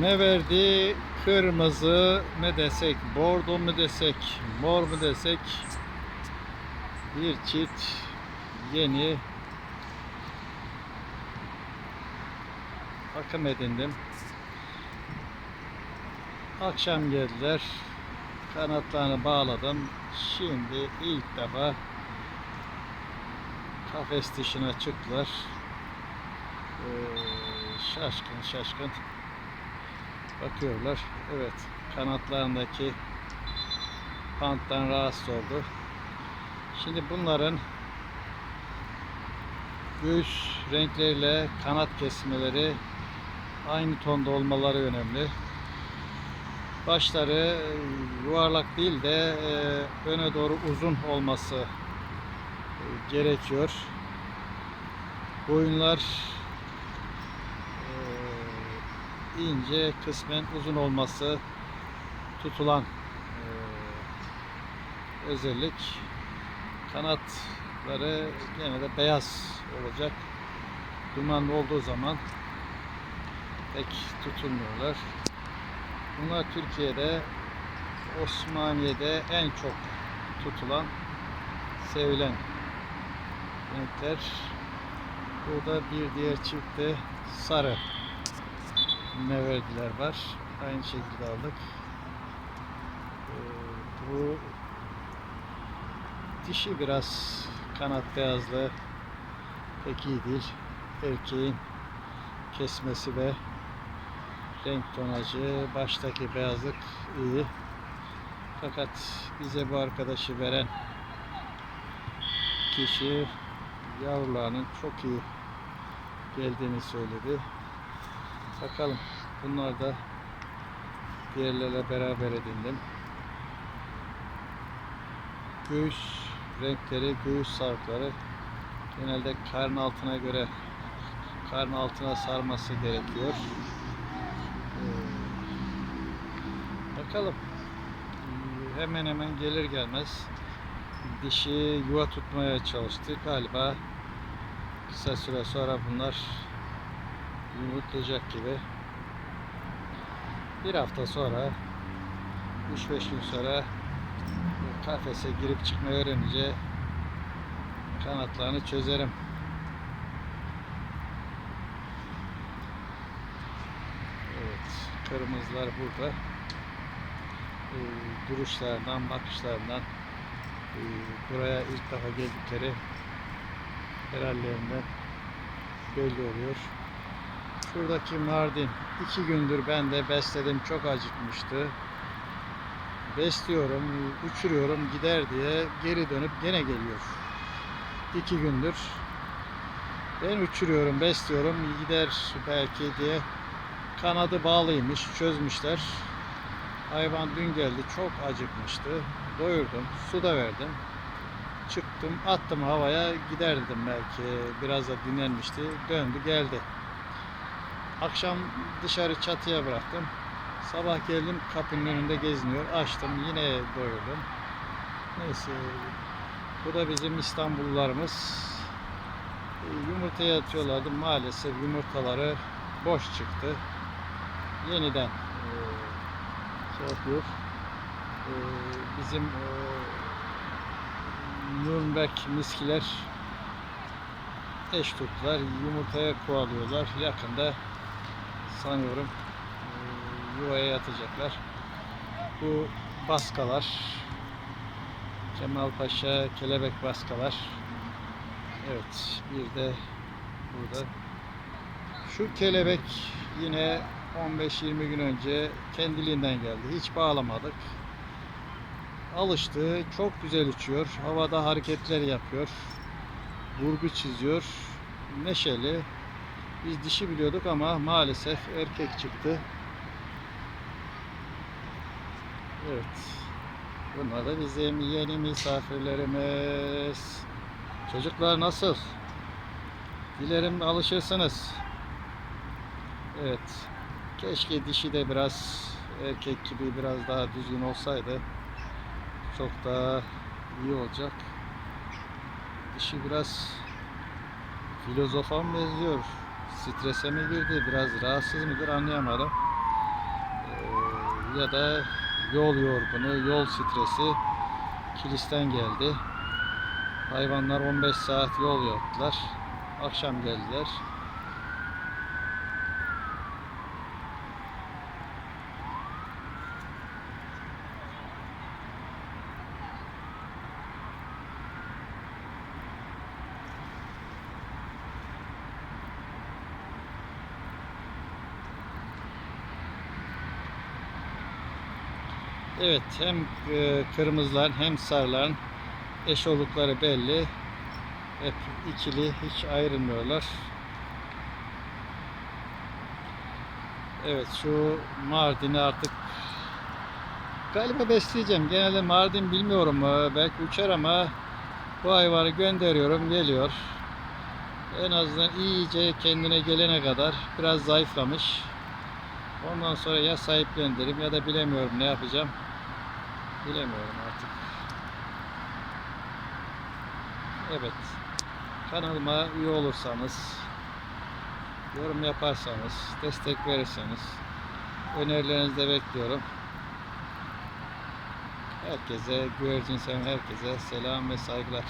Ne verdi? Kırmızı ne desek, bordo mu desek, mor mu desek bir çift yeni akım edindim. Akşam geldiler. Kanatlarını bağladım. Şimdi ilk defa kafes dışına çıktılar. Ee, şaşkın şaşkın bakıyorlar. Evet kanatlarındaki panttan rahatsız oldu. Şimdi bunların göğüs renkleriyle kanat kesmeleri aynı tonda olmaları önemli. Başları e, yuvarlak değil de e, öne doğru uzun olması e, gerekiyor. Boyunlar ince, kısmen uzun olması tutulan e, özellik. Kanatları gene de beyaz olacak. Dumanlı olduğu zaman pek tutulmuyorlar. Bunlar Türkiye'de Osmaniye'de en çok tutulan, sevilen renkler. Burada bir diğer çiftte sarı neverdiler var. Aynı şekilde aldık. Ee, bu dişi biraz kanat beyazlığı pek iyi değil. Erkeğin kesmesi ve renk tonajı, baştaki beyazlık iyi. Fakat bize bu arkadaşı veren kişi yavrularının çok iyi geldiğini söyledi. Bakalım bunlar da diğerlerle beraber edindim. Göğüs renkleri, göğüs sarkları genelde karın altına göre karın altına sarması gerekiyor. Ee, Bakalım. Ee, Hemen hemen gelir gelmez dişi yuva tutmaya çalıştı. Galiba kısa süre sonra bunlar yumurtlayacak gibi. Bir hafta sonra 3-5 gün sonra kafese girip çıkmayı öğrenince kanatlarını çözerim. Evet, kırmızılar burada. Ee, duruşlarından, bakışlarından e, buraya ilk defa geldikleri herhallerinden belli oluyor. Şuradaki Mardin iki gündür ben de besledim çok acıkmıştı. Besliyorum, uçuruyorum gider diye geri dönüp gene geliyor. İki gündür. Ben uçuruyorum, besliyorum gider belki diye kanadı bağlıymış, çözmüşler. Hayvan dün geldi çok acıkmıştı. Doyurdum, su da verdim. Çıktım, attım havaya gider dedim belki. Biraz da dinlenmişti. Döndü geldi. Akşam dışarı çatıya bıraktım. Sabah geldim kapının önünde geziniyor. Açtım yine doyurdum. Neyse bu da bizim İstanbullularımız. E, Yumurtaya atıyorlardı. Maalesef yumurtaları boş çıktı. Yeniden e, şey yapıyor. E, bizim e, Nürnberg miskiler eş tuttular. Yumurtaya kovalıyorlar. Yakında sanıyorum e, yuvaya yatacaklar. Bu baskalar Kemal Paşa kelebek baskalar. Evet, bir de burada şu kelebek yine 15-20 gün önce kendiliğinden geldi. Hiç bağlamadık. Alıştı. Çok güzel uçuyor. Havada hareketler yapıyor. Vurgu çiziyor. Neşeli. Biz dişi biliyorduk ama maalesef erkek çıktı. Evet. Bunlar da bizim yeni misafirlerimiz. Çocuklar nasıl? Dilerim alışırsınız. Evet. Keşke dişi de biraz erkek gibi biraz daha düzgün olsaydı çok daha iyi olacak. Dişi biraz filozofa benziyor? Strese mi girdi? Biraz rahatsız mıdır anlayamadım. ya da yol yorgunu, yol stresi kilisten geldi. Hayvanlar 15 saat yol yaptılar. Akşam geldiler. Evet hem e, kırmızıların hem sarıların eş oldukları belli. Hep ikili hiç ayrılmıyorlar. Evet şu Mardin'i artık galiba besleyeceğim. Genelde Mardin bilmiyorum. e, Belki uçar ama bu hayvanı gönderiyorum geliyor. En azından iyice kendine gelene kadar biraz zayıflamış. Ondan sonra ya sahiplendiririm ya da bilemiyorum ne yapacağım. Bilemiyorum artık. Evet. Kanalıma üye olursanız, yorum yaparsanız, destek verirseniz önerilerinizi de bekliyorum. Herkese, güvercin seven herkese selam ve saygılar.